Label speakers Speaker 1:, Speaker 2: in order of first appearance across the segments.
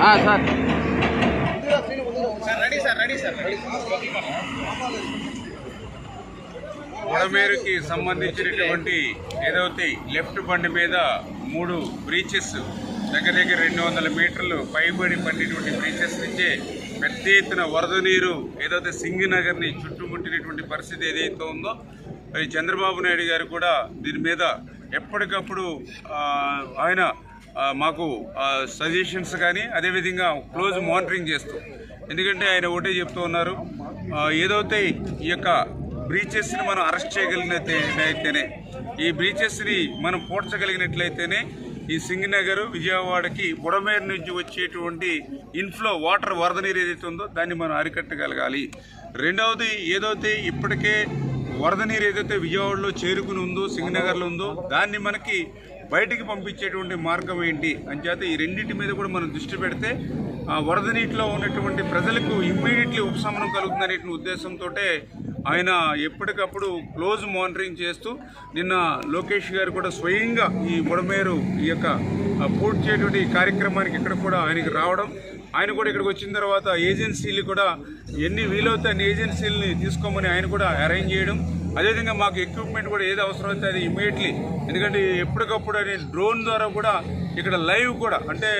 Speaker 1: ఆ, సార్.
Speaker 2: వడమేరుకి సంబంధించినటువంటి ఏదైతే లెఫ్ట్ బండి మీద మూడు బ్రీచెస్ దగ్గర దగ్గర రెండు వందల మీటర్లు పైబడి పడినటువంటి బ్రీచెస్ నుంచే పెద్ద ఎత్తున వరద నీరు ఏదైతే సింగినగర్ని చుట్టుముట్టినటువంటి పరిస్థితి ఏదైతే ఉందో చంద్రబాబు నాయుడు గారు కూడా దీని మీద ఎప్పటికప్పుడు ఆయన మాకు సజెషన్స్ కానీ అదేవిధంగా క్లోజ్ మానిటరింగ్ చేస్తూ. ఎందుకంటే ఆయన ఒకటే చెప్తూ ఉన్నారు ఏదైతే ఈ యొక్క బ్రీచెస్ని మనం అరెస్ట్ చేయగలిగినట్లయితేనే ఈ బ్రీచెస్ని మనం పోడ్చగలిగినట్లయితేనే ఈ సింగనగర్ విజయవాడకి బుడమేరు నుంచి వచ్చేటువంటి ఇన్ఫ్లో వాటర్ వరద నీరు ఏదైతే ఉందో దాన్ని మనం అరికట్టగలగాలి. రెండవది ఏదైతే ఇప్పటికే వరద నీరు ఏదైతే విజయవాడలో చేరుకుని ఉందో సింగనగర్లో ఉందో దాన్ని మనకి బయటికి పంపించేటువంటి మార్గం ఏంటి? అంచేత ఈ రెండింటి మీద కూడా మనం దృష్టి పెడితే ఆ వరద నీటిలో ఉన్నటువంటి ప్రజలకు ఇమ్మీడియట్లీ ఉపశమనం కలుగుతుందనే ఉద్దేశంతో ఆయన ఎప్పటికప్పుడు క్లోజ్ మానిటరింగ్ చేస్తూ నిన్న లోకేష్ గారు కూడా స్వయంగా ఈ బుడమేరు ఈ యొక్క పూర్తి చేయటువంటి కార్యక్రమానికి ఇక్కడ కూడా ఆయనకి రావడం. ఆయన కూడా ఇక్కడికి వచ్చిన తర్వాత ఏజెన్సీలు కూడా ఎన్ని వీలవుతే అన్ని ఏజెన్సీలని తీసుకోమని ఆయన కూడా అరేంజ్ చేయడం. అదేవిధంగా మాకు ఎక్విప్మెంట్ కూడా ఏది అవసరం అయితే అది ఇమీడియట్లీ ఎందుకంటే ఎప్పటికప్పుడు అనే డ్రోన్ ద్వారా కూడా ఇక్కడ లైవ్ కూడా అంటే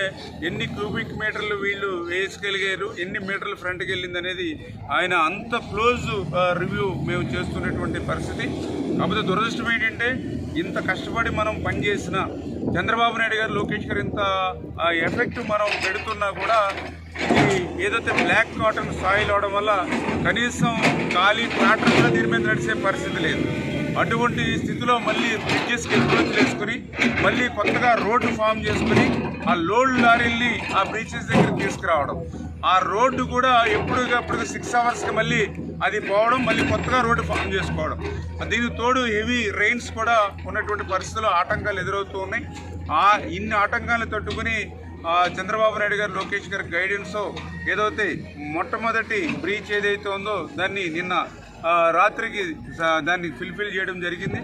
Speaker 2: ఎన్ని క్యూబిక్ మీటర్లు వీళ్ళు వేసుకెళ్ళగారు ఎన్ని మీటర్లు ఫ్రంట్కి వెళ్ళింది అనేది ఆయన అంత క్లోజ్ రివ్యూ మేము చేస్తున్నటువంటి పరిస్థితి. కాకపోతే దురదృష్టం ఏంటంటే ఇంత కష్టపడి మనం పనిచేసిన చంద్రబాబు నాయుడు గారు లోకేష్ గారు ఇంత ఎఫెక్ట్ మనం పెడుతున్నా కూడా ఇది ఏదైతే బ్లాక్ కాటన్ సాయిల్ అవడం వల్ల కనీసం ఖాళీ ట్రాక్టర్ కూడా దీని మీద నడిచే పరిస్థితి లేదు. అటువంటి స్థితిలో మళ్ళీ బ్రిడ్జెస్కి అప్రోచ్ చేసుకుని మళ్ళీ కొత్తగా రోడ్డు ఫామ్ చేసుకుని ఆ లోడ్ లారీల్ని ఆ బ్రిడ్జెస్ దగ్గర తీసుకురావడం. ఆ రోడ్డు కూడా ఎప్పటికప్పుడు సిక్స్ అవర్స్కి మళ్ళీ అది పోవడం మళ్ళీ కొత్తగా రోడ్డు ఫామ్ చేసుకోవడం. దీనికి తోడు హెవీ రెయిన్స్ కూడా ఉన్నటువంటి పరిస్థితుల్లో ఆటంకాలు ఎదురవుతూ ఉన్నాయి. ఆ ఇన్ని ఆటంకాలను తట్టుకుని చంద్రబాబు నాయుడు గారు లోకేష్ గారి గైడెన్స్ ఏదైతే మొట్టమొదటి బ్రీచ్ ఏదైతే ఉందో దాన్ని నిన్న రాత్రికి దాన్ని ఫిల్ఫిల్ చేయడం జరిగింది.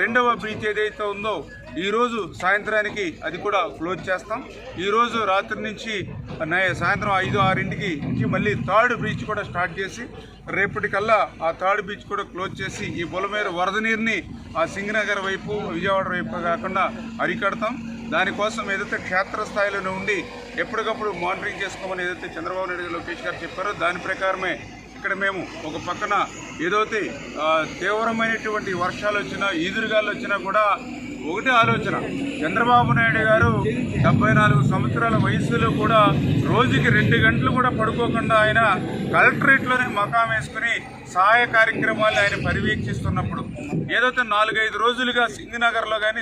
Speaker 2: రెండవ బ్రీచ్ ఏదైతే ఉందో ఈరోజు సాయంత్రానికి అది కూడా క్లోజ్ చేస్తాం. ఈరోజు రాత్రి నుంచి సాయంత్రం ఐదు ఆరింటికి నుంచి మళ్ళీ థర్డ్ బీచ్ కూడా స్టార్ట్ చేసి రేపటికల్లా ఆ థర్డ్ బీచ్ కూడా క్లోజ్ చేసి ఈ బులమేరు వరద నీరుని ఆ సింగనగర్ వైపు విజయవాడ వైపు కాకుండా అరికడతాం. దానికోసం ఏదైతే క్షేత్రస్థాయిలో ఉండి ఎప్పటికప్పుడు మానిటరింగ్ చేసుకోమని ఏదైతే చంద్రబాబు నాయుడు లోకేష్ గారు చెప్పారో దాని ప్రకారమే ఇక్కడ మేము ఒక పక్కన ఏదైతే ఆ, తీవ్రమైనటువంటి వర్షాలు వచ్చినా ఈదురుగాలు వచ్చినా కూడా ఒకటే ఆలోచన. చంద్రబాబు నాయుడు గారు డెబ్బై నాలుగు సంవత్సరాల వయసులో కూడా రోజుకి రెండు గంటలు కూడా పడుకోకుండా ఆయన కలెక్టరేట్లోనే మకాం వేసుకుని సహాయ కార్యక్రమాలు ఆయన పర్యవేక్షిస్తున్నప్పుడు ఏదైతే నాలుగైదు రోజులుగా సింగనగర్లో కానీ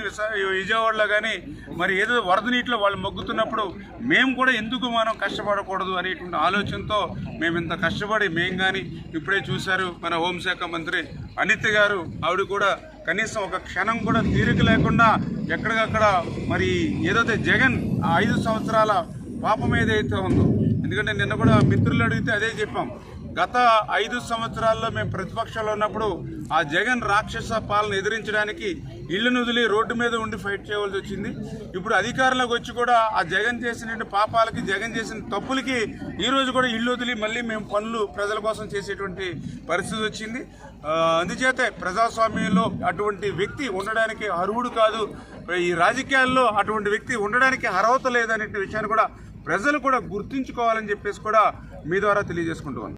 Speaker 2: విజయవాడలో కానీ మరి ఏదో వరద నీటిలో వాళ్ళు మొగ్గుతున్నప్పుడు మేము కూడా ఎందుకు మనం కష్టపడకూడదు అనేటువంటి ఆలోచనతో మేము ఇంత కష్టపడి మేము కానీ ఇప్పుడే చూశారు మన హోంశాఖ మంత్రి అనిత్ గారు ఆవిడ కూడా కనీసం ఒక క్షణం కూడా తీరిక లేకుండా ఎక్కడికక్కడ మరి ఏదైతే జగన్ ఆ ఐదు సంవత్సరాల పాపం ఏదైతే ఉందో ఎందుకంటే నిన్న కూడా మిత్రులు అడిగితే అదే చెప్పాం. గత ఐదు సంవత్సరాల్లో మేము ప్రతిపక్షంలో ఉన్నప్పుడు ఆ జగన్ రాక్షస పాలన ఎదిరించడానికి ఇళ్ళు వదిలి రోడ్డు మీద ఉండి ఫైట్ చేయవలసి వచ్చింది. ఇప్పుడు అధికారంలోకి వచ్చి కూడా ఆ జగన్ చేసిన పాపాలకి జగన్ చేసిన తప్పులకి ఈ రోజు కూడా ఇల్లు వదిలి మళ్ళీ మేము పనులు ప్రజల కోసం చేసేటువంటి పరిస్థితి వచ్చింది. అందుచేతే ప్రజాస్వామ్యంలో అటువంటి వ్యక్తి ఉండడానికి అర్హుడు కాదు. ఈ రాజకీయాల్లో అటువంటి వ్యక్తి ఉండడానికి అర్హత లేదనే విషయాన్ని కూడా ప్రజలు కూడా గుర్తుంచుకోవాలని చెప్పేసి కూడా మీ ద్వారా తెలియజేసుకుంటున్నాను